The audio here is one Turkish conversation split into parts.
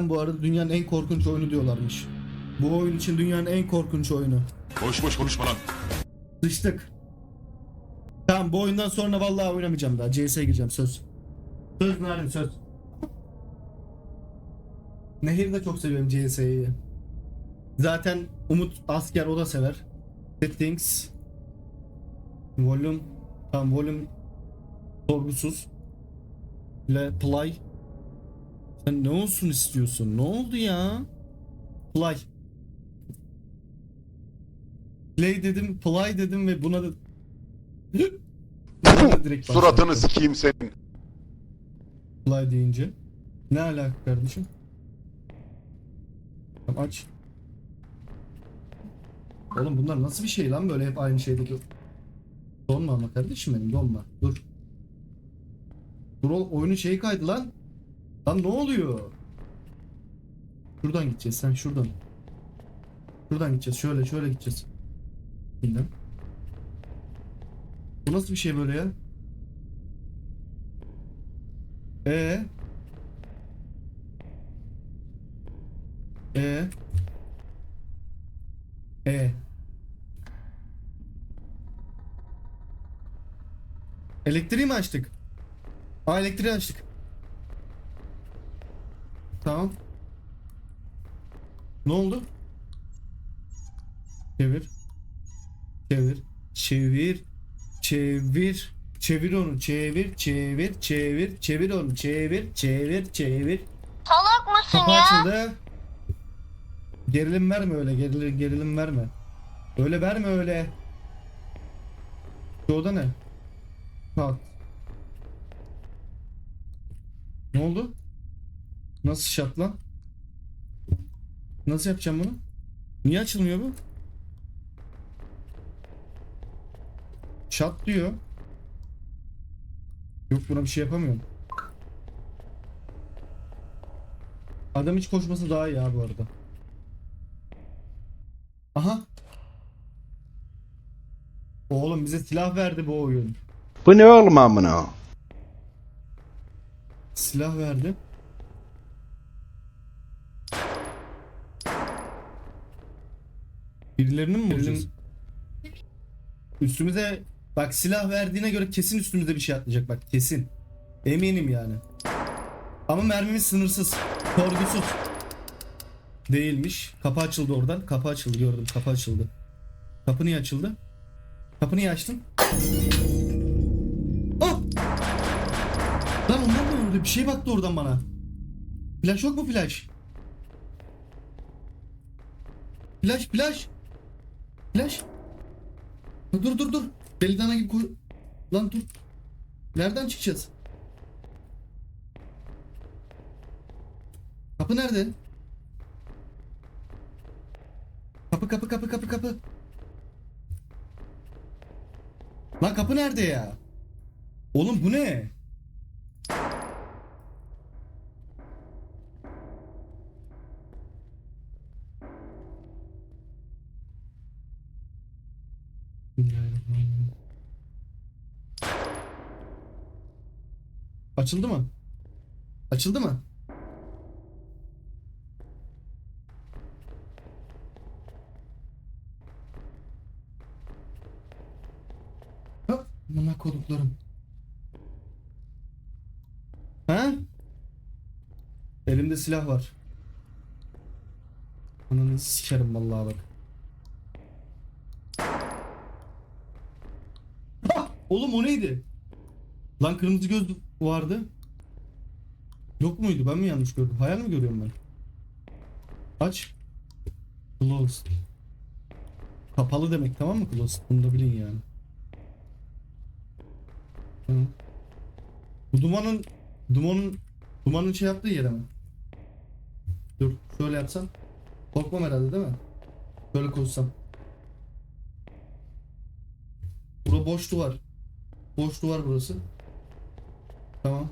Cidden bu arada dünyanın en korkunç oyunu diyorlarmış. Bu oyun için dünyanın en korkunç oyunu. Boş boş konuşma lan. Sıçtık. Tamam bu oyundan sonra vallahi oynamayacağım daha. CS'ye gireceğim söz. Söz Narin söz. Nehir de çok seviyorum CS'yi. Zaten Umut asker o da sever. Settings. Volume. Tamam volume sorgusuz. Play. Sen ne olsun istiyorsun? Ne oldu ya? Play. Play dedim, play dedim ve buna da... Buna da direkt. Suratını sikeyim senin. Play deyince. Ne alaka kardeşim? Tamam aç. Oğlum bunlar nasıl bir şey lan böyle hep aynı şeydeki... Donma ama kardeşim benim donma. Dur. Dur oğlum oyunun şeyi kaydı lan. Lan ne oluyor? Şuradan gideceğiz sen şuradan. Şuradan gideceğiz şöyle şöyle gideceğiz. Bilmem. Bu nasıl bir şey böyle ya? Ee? Ee? Ee? Elektriği mi açtık? Aa elektriği açtık. Tamam. Ne oldu? Çevir. Çevir. Çevir. Çevir. Çevir onu. Çevir. Çevir. Çevir. Çevir onu. Çevir. Çevir. Çevir. Salak mısın Kapı ya? açıldı. Gerilim verme öyle. Gerilim, gerilim verme. Öyle verme öyle. Şu oda ne? Kalk. Ne oldu? Nasıl şart lan? Nasıl yapacağım bunu? Niye açılmıyor bu? Şat diyor. Yok buna bir şey yapamıyorum. Adam hiç koşması daha iyi ya bu arada. Aha. Oğlum bize silah verdi bu oyun. Bu ne oğlum amına? Silah verdi. Birilerini mi vuracağız? Üstümüze bak silah verdiğine göre kesin üstümüze bir şey atlayacak bak kesin. Eminim yani. Ama mermimiz sınırsız. Sorgusuz. Değilmiş. Kapı açıldı oradan. Kapı açıldı gördüm. Kapı açıldı. Kapı niye açıldı? Kapı niye açtın? Ah! Lan ondan mı öldü? Bir şey baktı oradan bana. Flash yok mu flash? Flash flash. Flash. Dur dur dur. Deli dana gibi koy. Lan dur. Nereden çıkacağız? Kapı nerede? Kapı kapı kapı kapı kapı. Lan kapı nerede ya? Oğlum bu ne? Açıldı mı? Açıldı mı? Ha, Buna koduklarım. Ha? Elimde silah var. Ananı sikerim vallahi bak. Ah! Oğlum o neydi? Lan kırmızı göz vardı. Yok muydu? Ben mi yanlış gördüm? Hayal mi görüyorum ben? Aç. Closed. Kapalı demek tamam mı closed? Bunu da bilin yani. Hı. Bu dumanın dumanın dumanın şey yaptığı yere mi? Dur şöyle yapsam. Korkmam herhalde değil mi? Şöyle koşsam. Bura boş duvar. Boş duvar burası. Tamam.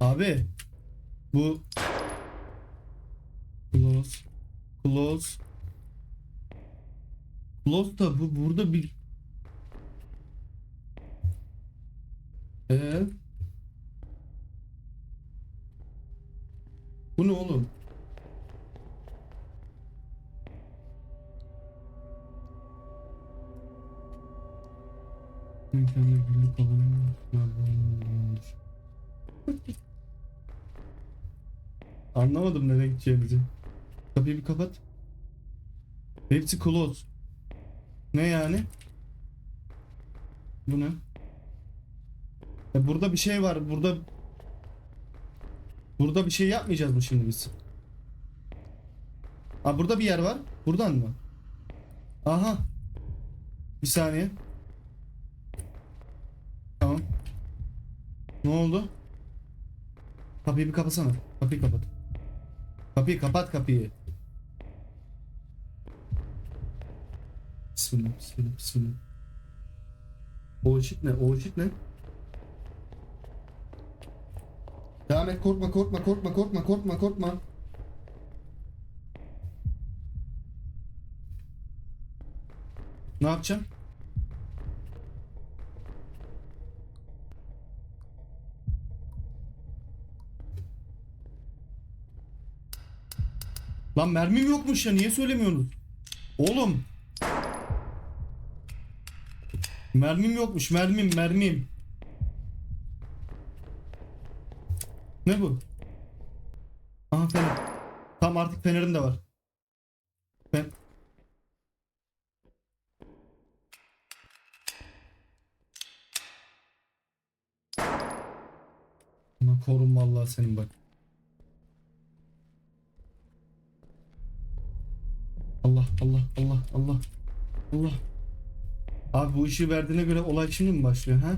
Abi. Bu Close. Close. Close da bu burada bir Ee? Bu ne oğlum? İnternette birlik alanı Anlamadım nereye gideceğimizi. Kapıyı bir kapat. Hepsi close. Ne yani? Bu ne? E burada bir şey var. Burada Burada bir şey yapmayacağız mı şimdi biz? Aa burada bir yer var. Buradan mı? Aha. Bir saniye. Tamam. Ne oldu? Kapıyı bir kapatsana. Kapıyı kapat. Kapıyı kapat kapıyı. Bismillah, bismillah, bismillah. O ışık ne? O ışık ne? Devam et korkma korkma korkma korkma korkma korkma. Ne yapacağım? Lan mermim yokmuş ya niye söylemiyorsunuz? Oğlum. Mermim yokmuş mermim mermim. Ne bu? Aha fener. Tam artık fenerim de var. Ben... Korun vallahi senin bak. Allah Allah Allah Allah Allah. Abi bu işi verdiğine göre olay şimdi mi başlıyor ha?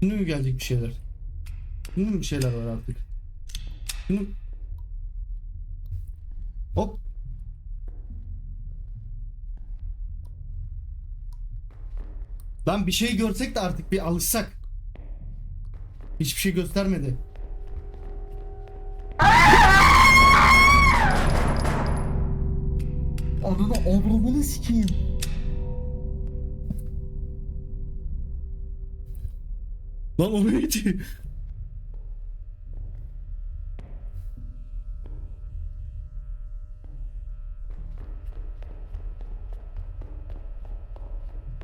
Şimdi mi gelecek bir şeyler? Şimdi mi bir şeyler var artık? Şimdi... Hop. Lan bir şey görsek de artık bir alışsak. Hiçbir şey göstermedi. Ananı avradını sikeyim. Lan o neydi?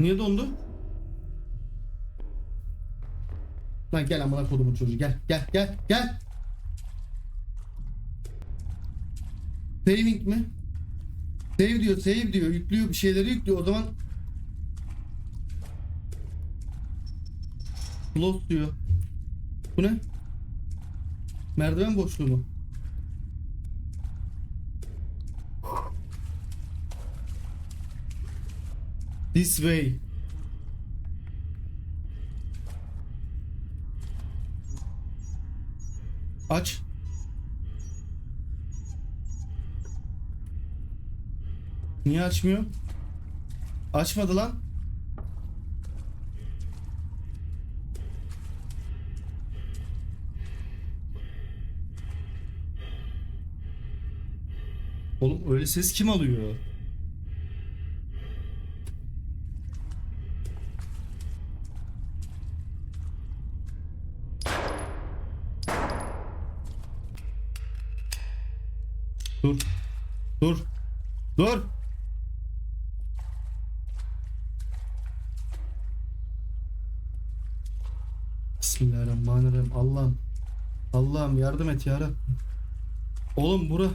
Niye dondu? Lan gel amına kodumun çocuğu gel gel gel gel. Saving mi? Save diyor save diyor yüklüyor bir şeyleri yüklüyor o zaman Close diyor. Bu ne? Merdiven boşluğu mu? This way. Aç. Niye açmıyor? Açmadı lan. Oğlum öyle ses kim alıyor? Dur. Dur. Dur. Bismillahirrahmanirrahim. Allah'ım. Allah'ım yardım et ya. Oğlum bura.